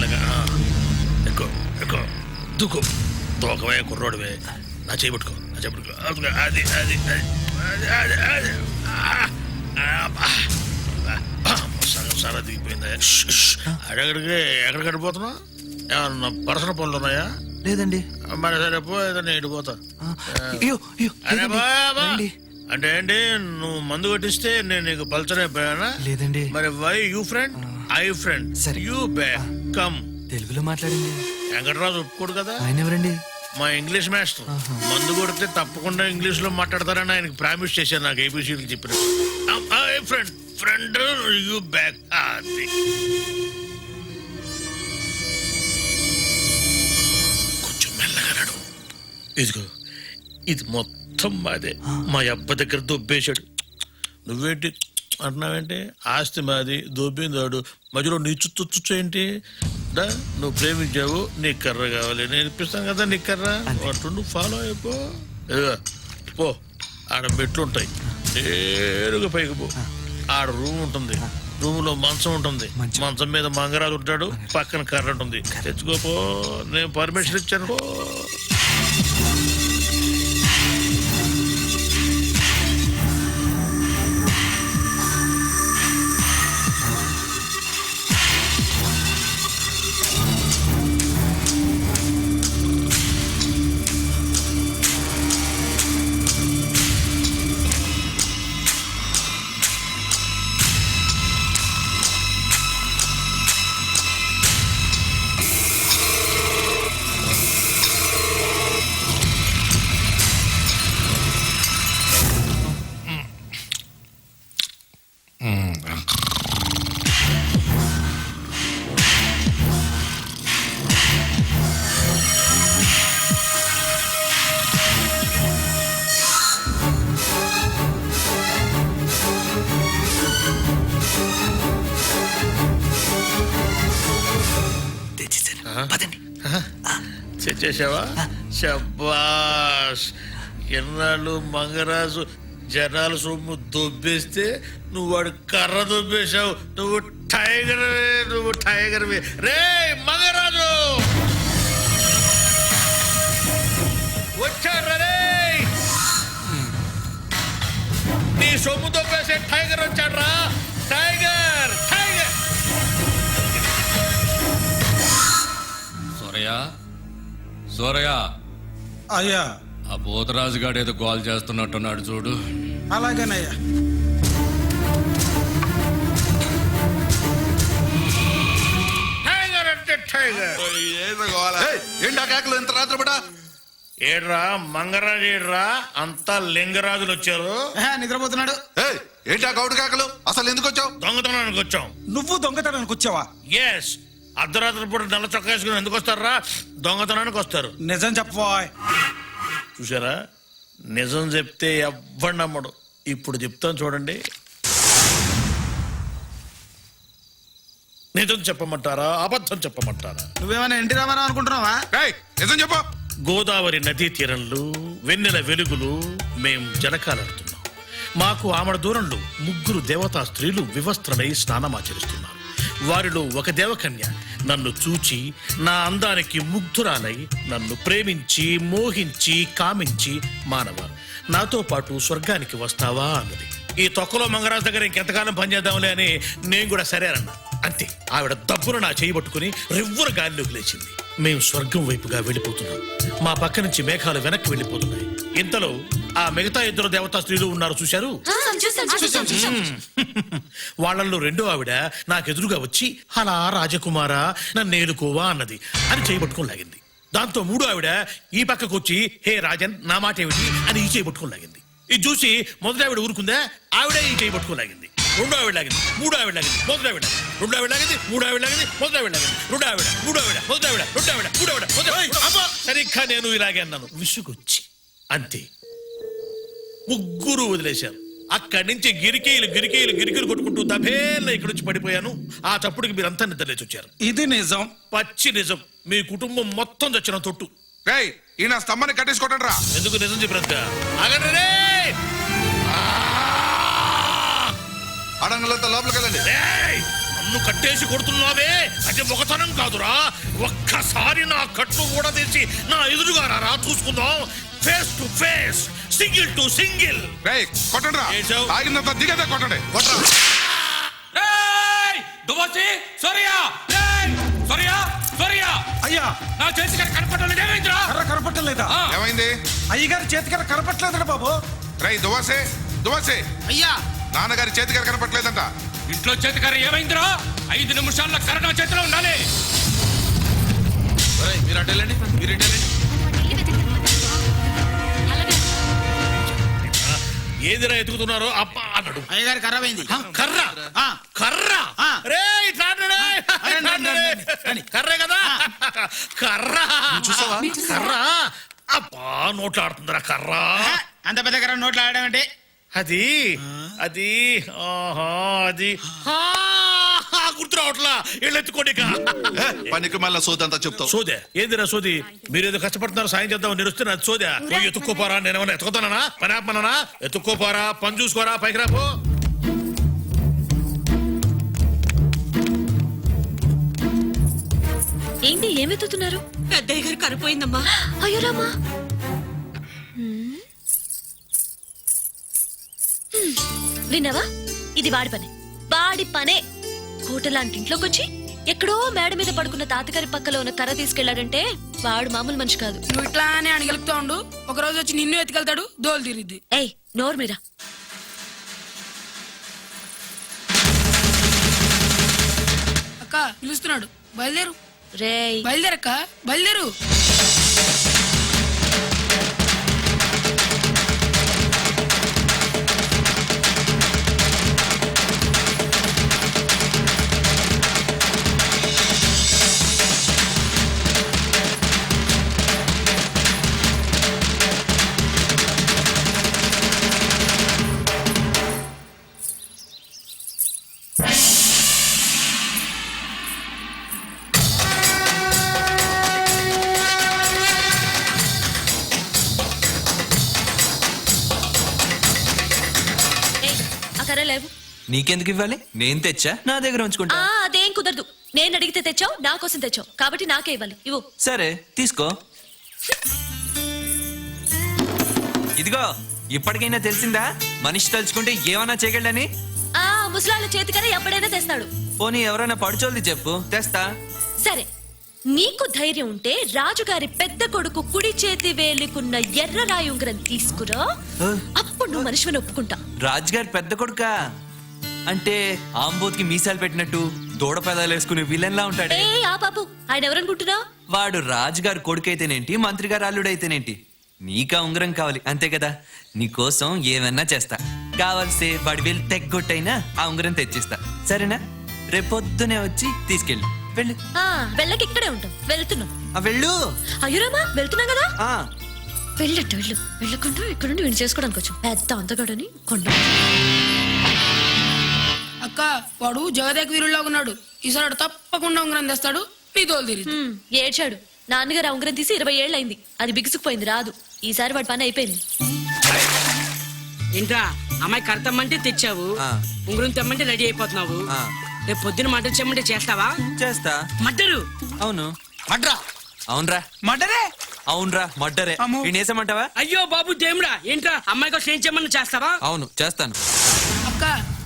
మెల్లగా. ఎక్కువ ఎక్కువ. దూకు దూకవే కుర్రోడువే. నా చేయబట్టుకో నా చేయబట్టుకో అది అది అది అది అది సగం సారా దిగిపోయిందా? అడగడికి ఎక్కడ కడిపోతున్నావు? ఏమన్నా పర్సనల్ పనులు ఉన్నాయా? లేదండి. మరి సరే పో ఏదైనా ఇడిపోతా. అంటే ఏంటి? నువ్వు మందు కొట్టిస్తే నేను నీకు పలచనైపోయానా లేదండి. మరి why you friend? I friend. You bay. Come. తెలుగులో మాట్లాడండి వెంకటరాజు ఒప్పుకోడు కదా? ఆయన ఎవరండి? మా ఇంగ్లీష్ మాస్టర్. మందు కొడితే తప్పకుండా ఇంగ్లీష్లో మాట్లాడతారని ఆయనకి ప్రామిస్ చేశాను నాకు ఏబిసిడీలు చెప్పిన ఫ్రెండ్ ఫ్రెండ్ యూ బ్యాక్. కొంచెం మెల్లగా నడు ఇదిగో ఇది మొత్తం మాదే. మా అబ్బ దగ్గర దొబ్బేశాడు. నువ్వేంటి అంటున్నావేంటి? ఆస్తి మాది దొబ్బిందాడు మధ్యలో నీ చుచ్చు చుచ్చు ఏంటి? డా నువ్వు ప్రేమించావు నీకు కర్ర కావాలి. నేను ఇప్పిస్తాను కదా నీకు కర్ర? అటు నువ్వు ఫాలో అయిపో. ఇదిగో, పో. ఆడ మెట్లు ఉంటాయి. నేరుగా పైకి పో. ఆడ రూమ్ ఉంటుంది. రూమ్లో మంచం ఉంటుంది. మంచం. మంచం మీద మంగరాజు ఉంటాడు. పక్కన కర్ర ఉంటుంది. తెచ్చుకోపో. నేను పర్మిషన్ ఇచ్చాను పో. తెచ్చేసావా శబ్బాష్ ఎన్నాళ్ళు మంగరాజు జనాల సొమ్ము దొబ్బేస్తే నువ్వు వాడు కర్ర దొబ్బేశావు. నువ్వు టైగర్ నువ్వు టైగర్ రే మంగరాజు! వచ్చాడు రే! నీ సొమ్ము దొబ్బేసే టైగర్ వచ్చాడ్రా. టైగర్ సూరయ్య? సూరయ్య? అయ్యా. ఆ పోతరాజు గాడు ఏదో గోల్ చేస్తున్నట్టున్నాడు చూడు. అలాగేనయ్యా. టైగర్ అంటే టైగర్ ఏంటా కేకలు? ఇంత రాత్రి ఏడ్రా మంగరాజు ఏడ్రా? అంతా లింగరాజులు వచ్చారు. నిద్రపోతున్నాడు. ఏంటా గౌడు కేకలు? అసలు ఎందుకు వచ్చావు? దొంగతనానికి వచ్చాం. నువ్వు దొంగతనానికి వచ్చావా? ఎస్ అర్ధరాత్రి పూట నల్ల చొక్కా వేసుకుని ఎందుకు వస్తారా దొంగతనానికి వస్తారు. నిజం చెప్పబోయ్ చూసారా నిజం చెప్తే ఎవ్వడు నమ్మడు. ఇప్పుడు చెప్తాను చూడండి. నిజం చెప్పమంటారా? అబద్ధం చెప్పమంటారా? నువ్వేమైనా ఎన్టీ రామారావు అనుకుంటున్నావా? ఏయ్, నిజం చెప్పు. గోదావరి నదీ తీరంలో వెన్నెల వెలుగులు మేం జలకాలాడుతున్నాం మాకు ఆమడ దూరంలో ముగ్గురు దేవతా స్త్రీలు వివస్త్రమై స్నానమాచరిస్తున్నారు వారిలో ఒక దేవకన్య నన్ను చూచి నా అందానికి ముగ్ధురాలై నన్ను ప్రేమించి మోహించి కామించి మానవ. నాతో పాటు స్వర్గానికి వస్తావా అన్నది. ఈ తొక్కలో మంగరాజు దగ్గర ఇంకెంతకాలం పనిచేద్దాంలే అని నేను కూడా సరేనన్నా అంతే. ఆవిడ దబ్బున నా చేయి పట్టుకుని రివ్వున గాలిలోకి లేచింది. మేము స్వర్గం వైపుగా వెళ్ళిపోతున్నాం. మా పక్క నుంచి మేఘాలు వెనక్కి వెళ్ళిపోతున్నాయి. ఇంతలో ఆ మిగతా ఇద్దరు దేవతా స్త్రీలు ఉన్నారు చూశారు? వాళ్ళల్లో రెండో ఆవిడ నాకెదురుగా వచ్చి అలా రాజకుమారా నన్ను ఏలుకోవా అన్నది అని చేయబట్టుకుని లాగింది. దాంతో మూడో ఆవిడ ఈ పక్కకు వచ్చి హే రాజన్ నా మాట ఏమిటి? అని ఈ చేయబట్టుకుని లాగింది. ఇది చూసి మొదటి ఆవిడ ఊరుకుందా? ఆవిడే ఈ చేయబట్టుకుని లాగింది. రెండో ఆవిడ లాగింది మూడో ఆవిడ లాగింది మొదటి ఆవిడ లాగింది. రెండో ఆవిడ లాగింది మూడో ఆవిడ లాగింది మొదటి ఆవిడ లాగింది రెండో ఆవిడ మూడో ఆవిడ మొదటి ఆవిడ రెండో ఆవిడ మూడో ఆవిడ! సరిగ్గా నేను ఇలాగే అన్నాను. విసుగొచ్చి అంతే. ముగ్గురు వదిలేశారు. అక్కడి నుంచి గిరికీలు గిరికీలు గిరికీలు కొట్టుకుంటూ దభేళ్ళ ఇక్కడి నుంచి పడిపోయాను. ఆ చప్పుడుకి మీరంతా నిద్రలేచి వచ్చారు. ఇది నిజం. పచ్చి నిజం. మీ కుటుంబం మొత్తం చచ్చిన తొట్టు. రేయ్ ఈయన స్తంభాన్ని కట్టేసుకోవటం రా ఎందుకు నిజం చెప్పినంత? ఆగండి రే! అడంగులంతా లోపలికి వెళ్ళండి. రేయ్! నన్ను కట్టేసి కొడుతున్నావే? అది మొగతనం కాదురా. ఒక్కసారి నా కట్లు కూడా తెచ్చి నా ఎదురుగా రా చూసుకుందాం. Face to face single to single రేయ్ కొట్టండి రా. ఏడ్చావ్? తాగినంత దిగదే కొట్టండి. కొట్టరా? దుబాసి సోరియా. సోరియా సోరియా. అయ్యా. నా చేతి కనుక కనపడలేదు. ఏమైందిరా? కర్ర కనపట్టలేదా ఆ. ఏమైంది? అయ్యగారి చేతి కర్ర కనపట్లేదా బాబు. రేయ్ దువాసే దువాసే అయ్యా నాన్నగారి చేతి గారు కనపట్లేదంట ఇంట్లో చేతి కర్ర ఏమైందిరా? ఐదు నిమిషాల్లో కర్ర నా చేతిలో ఉండాలి. మీరు అటు వెళ్ళండి. మీరు వెళ్ళండి. ఏదిరా ఎతుకుతున్నారో? అబ్బా అన్నాడు. అయ్యగారి కర్ర పోయింది. కర్ర? ఆ. కర్ర? ఆ. రే ఇట్లా. కర్రే కదా? కర్ర. కర్ర. అబ్బా నోట్లో ఆడుతుందిరా కర్ర. అంత పెద్ద కర్ర నోట్లో ఆడడం అంటే అది అది ఆహా అది. గుర్తు రావట్లా? పనికి మళ్ళా సోదంతా చెప్తావు. సోదే ఏందిరా సోది? మీరేదో కష్టపడుతున్నారు సాయం చేద్దాం నేను వస్తే అది సోదా. పోయి ఎత్తుక్కోపోరా నేను ఏమైనా ఎత్తుకుతానా పని ఆపమన్నానా? ఎత్తుక్కోపోరా పని చూసుకోరా పైకి రాపో ఏంటి ఏమెత్తుతున్నారు పెద్దయ్య గారు కరిపోయిందమ్మా. అయ్యో విన్నావా? ఇది వాడి పనే. వాడి పనే. కోట లాంటి ఇంట్లోకి వచ్చి ఎక్కడో మేడ మీద పడుకున్న తాతగారి పక్కలో ఉన్న కర్ర తీసుకెళ్ళాడంటే వాడు మామూలు మనిషి కాదు. నువ్వు ఇట్లానే అణగలుగుతా ఉండు. ఒక రోజు వచ్చి నిన్ను ఎత్తుకెళ్తాడు దోలు తీరిద్ది. ఏయ్ నోరు మీరా. అక్క పిలుస్తున్నాడు. బయలుదేరు. రేయ్. బయలుదేరక్క? బయలుదేరు. నీకెందుకు ఇవ్వాలి? నేను తెచ్చా? నా దగ్గర ఉంచుకుంటా. ఆ అదేం కుదరదు. నేను అడిగితే తెచ్చావు నా కోసం తెచ్చావు. కాబట్టి నాకే ఇవ్వాలి. ఇవ్వు. సరే తీసుకో. ఇదిగో ఇప్పటికైనా తెలిసిందా? మనిషి తలుచుకుంటే ఏమన్నా చేయగలడని? ఆ ముసలాళ్ళ చేతికర ఎప్పుడైనా తెస్తాడు. పోనీ ఎవరైనా పడుచోల్ది చెప్పు. తెస్తా. సరే. నీకు ధైర్యం ఉంటే రాజుగారి పెద్ద కొడుకు కుడి చేతి వేలికున్న ఎర్ర రాయి ఉంగరం తీసుకురా. అప్పుడు నువ్వు మనిషిని ఒప్పుకుంటా. రాజుగారి పెద్ద కొడుక? అంటే ఆంబోత్కి మీసాలు పెట్టినట్టు దూడ పెదాలు వేసుకునే విలన్లా ఉంటాడే. ఏ ఆ ఆయన ఎవరనుకుంటున్నా వాడు రాజుగారు కొడుకైతేనేంటి మంత్రి గారు అల్లుడైతేనేంటి నీకా ఉంగరం కావాలి అంతే కదా? నీకోసం ఏమన్నా చేస్తా. కావాల్సే వాడి వెళ్ళి తెగ్గొట్టైనా ఆ ఉంగరం తెచ్చిస్తా. సరేనా? రేపొద్దునే వచ్చి తీసుకెళ్ళి. వెళ్ళు. ఆ వెళ్ళకి ఇక్కడే ఉంటాం. వెళ్తున్నాం. ఆ వెళ్ళు. అయ్యురామా వెళ్తున్నాం కదా? ఆ. వెళ్ళట్టు వెళ్ళు. వెళ్ళకుండా ఇక్కడ నుండి విని చేసుకోవడానికి వచ్చాం. పెద్ద అంతగాడని కొండ. అక్క వాడు జగదేక వీరుల్లో ఉన్నాడు. ఈసారి తప్పకుండా ఉంగరం తెస్తాడు నీ తీరిద్ది. హ్మ్, ఏడ్చాడు. నాన్నగారు ఆ ఉంగరం తీసి ఇరవై ఏళ్ళైంది అది బిగుసుకుపోయింది రాదు. ఈసారి వాడి పని అయిపోయింది. ఏంట్రా అమ్మాయి కడతామంటే తెచ్చావు ఆ. ఉంగరం తెమ్మంటే రెడీ అయిపోతున్నావు. ఆ. రేపు పొద్దున మటర్ చెమ్మంటే చేస్తావా? చేస్తా. మటరు అవును. మడ్రా. అవునరా. మడ్డరే? అవునరా మడ్డరే. అమ్మో. అయ్యో బాబు దేవుడా. ఏంట్రా అమ్మాయి కోసం ఏం చెమ్మన్నా చేస్తావా? అవును చేస్తాను.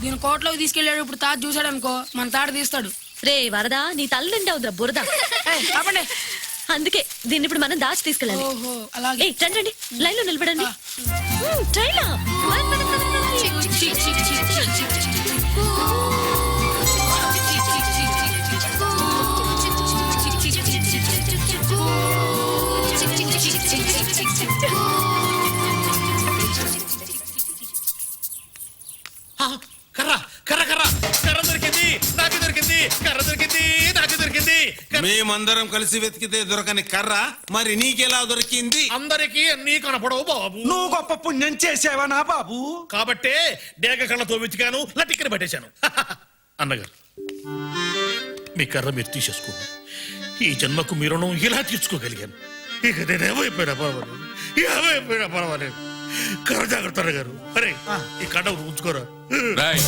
దీని కోటలోకి తీసుకెళ్ళాడు ఇప్పుడు తాత చూసాడు అనుకో మన తాట తీస్తాడు. రే వరదా నీ తల నిండా ఉందిరా బురద అందుకే దీన్ని ఇప్పుడు మనం దాచి తీసుకెళ్ళాలి. ఓహో అలాగే. ఏయ్ రండి రండి. లైన్లో నిలబడండి ట్రైన్. మేమందరం కలిసి వెతికితే దొరకని కర్ర మరి నీకెలా దొరికింది? అందరికీ నీ కనపడవు బాబు. నువ్వు గొప్ప పుణ్యం చేసావా నా బాబు? కాబట్టే డేగ కళ్ళతో వెతికాను లటిక్కన పెట్టేశాను. అన్నగారు మీ కర్ర మీరు తీసేసుకోండి. ఈ జన్మకు మీ రుణం ఇలా తీర్చుకోగలిగాను. ఇక నేను ఏమైపోయినా పర్వాలేదు. ఏమైపోయినా పర్వాలేదు. కర్ర జాగ్రత్త అన్నగారు. అరే ఈ కడ ఉంచుకోరా. రేయ్,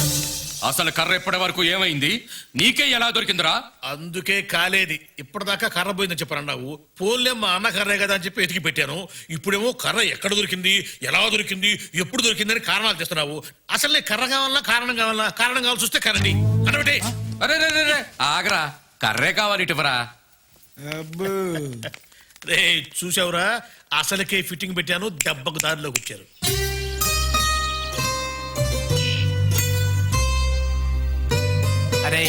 అసలు కర్ర ఇప్పటి వరకు ఏమైంది? నీకే ఎలా దొరికిందిరా? అందుకే కాలేది. ఇప్పటిదాకా కర్ర పోయిందని చెప్పారన్నావు పోన్లే మా అన్న కర్రే కదా అని చెప్పి ఎతికి పెట్టాను. ఇప్పుడేమో కర్ర ఎక్కడ దొరికింది? ఎలా దొరికింది? ఎప్పుడు దొరికింది అని కారణాలు తెస్తున్నావు. అసలు నీకు కర్ర కావాలన్నా కారణం కావాలన్నా కారణం కావాల్సి వస్తే కరండి అంటే అరే రే, రే, రే, ఆగరా. కర్రే కావాలి ఇటువరా. రే చూసావురా? అసలుకే ఫిట్టింగ్ పెట్టాను దెబ్బకు దారిలోకి వచ్చారు. అరే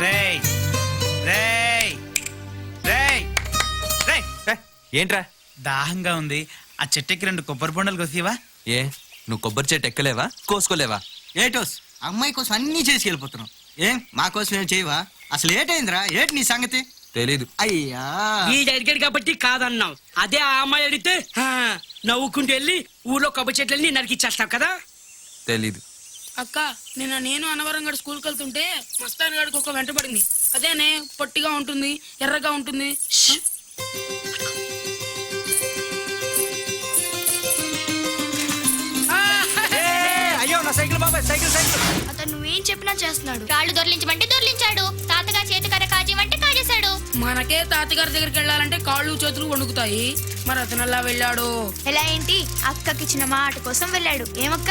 రేయ్. రేయ్. రేయ్. రేయ్. ఏంట్రా? దాహంగా ఉంది. ఆ చెట్టుకి రెండు కొబ్బరి బొండలు కొసివా? ఏ నువ్వు కొబ్బరి చెట్టు ఎక్కలేవా? కోసుకోలేవా? ఏటోస్ అమ్మాయి కోసం అన్ని చేసి వెళ్ళిపోతున్నాం ఏం మా కోసం ఏం చేయవా? అసలు ఏటైందిరా? ఏటి నీ సంగతి? తెలీదు. అయ్యా. ఈ అడిగాడు కాబట్టి కాదన్నావు. అదే ఆ అమ్మాయి అడిగితే "హా, నవ్వుకుంటూ వెళ్ళి ఊర్లో కొబ్బరి చెట్లని నరికిచ్చేస్తావు కదా? తెలీదు. అక్క నిన్న నేను అనవరం గడు స్కూల్కి వెళ్తుంటే మస్తాన్ గడికి ఒక వెంట పడింది. అదేనే పొట్టిగా ఉంటుంది ఎర్రగా ఉంటుంది. ఆ, అయ్యో నా సైకిల్ బాబాయ్ సైకిల్ సైకిల్. అతను నువ్వేం చెప్పినా చేస్తున్నాడు. రాళ్ళు దొర్లించమంటే దొర్లించాడు. తాతగా చేతికర కాజేమంటే కాజేశాడు. మనకే తాతగారి దగ్గరికి వెళ్ళాలంటే కాళ్ళు చేతులు వణుకుతాయి. మరి అతను ఎలా వెళ్ళాడు? ఎలా ఏంటి? అక్కకి ఇచ్చిన మాట కోసం వెళ్ళాడు. ఏమక్క?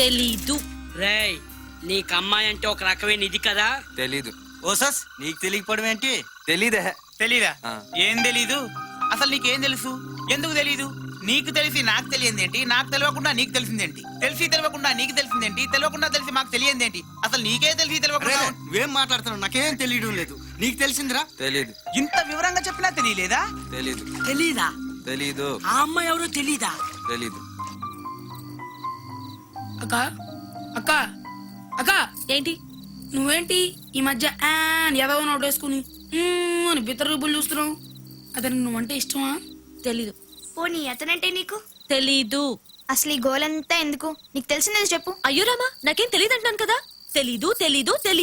తెలీదు. రేయ్ నీకు అమ్మాయి అంటే ఒక రకమైన ఇది కదా? తెలీదు. ఓసస్ నీకు తెలియకపోవడం ఏంటి? తెలీదే. తెలీదా? ఆ. ఏం తెలీదు? అసలు నీకేం తెలుసు? ఎందుకు తెలీదు? నీకు తెలిసి నాకు తెలియందేంటి నాకు తెలియకుండా నీకు తెలిసిందేంటి తెలిసి తెలియకుండా నీకు తెలిసిందేంటి తెలియకుండా తెలిసి మాకు తెలియందేంటి అసలు నీకే తెలిసి తెలియకుండా నువ్వేం మాట్లాడుతున్నావు? నాకేం తెలియడం లేదు. నీకు తెలిసిందిరా? తెలీదు. ఇంత వివరంగా చెప్పినా తెలియలేదా? తెలీదు. తెలీదా? తెలీదు. ఆ అమ్మాయి ఎవరో తెలీదా? తెలీదు. అక్క? అక్క? అక్క? ఏంటి? నువ్వేంటి ఈ మధ్య ఆ అని ఎదవ నోటు వేసుకుని మ్మ్ అని బిత్తర రూపులు చూస్తున్నావు? అతను నువ్వంటే ఇష్టమా? తెలీదు. పోనీ అతనంటే నీకు? తెలీదు. అసలు ఈ గోలంతా ఎందుకు? నీకు తెలిసిందేది చెప్పు. అయ్యో రామా నాకేం తెలియదు అంటున్నాను కదా? తెలీదు తెలీదు తెలీదు.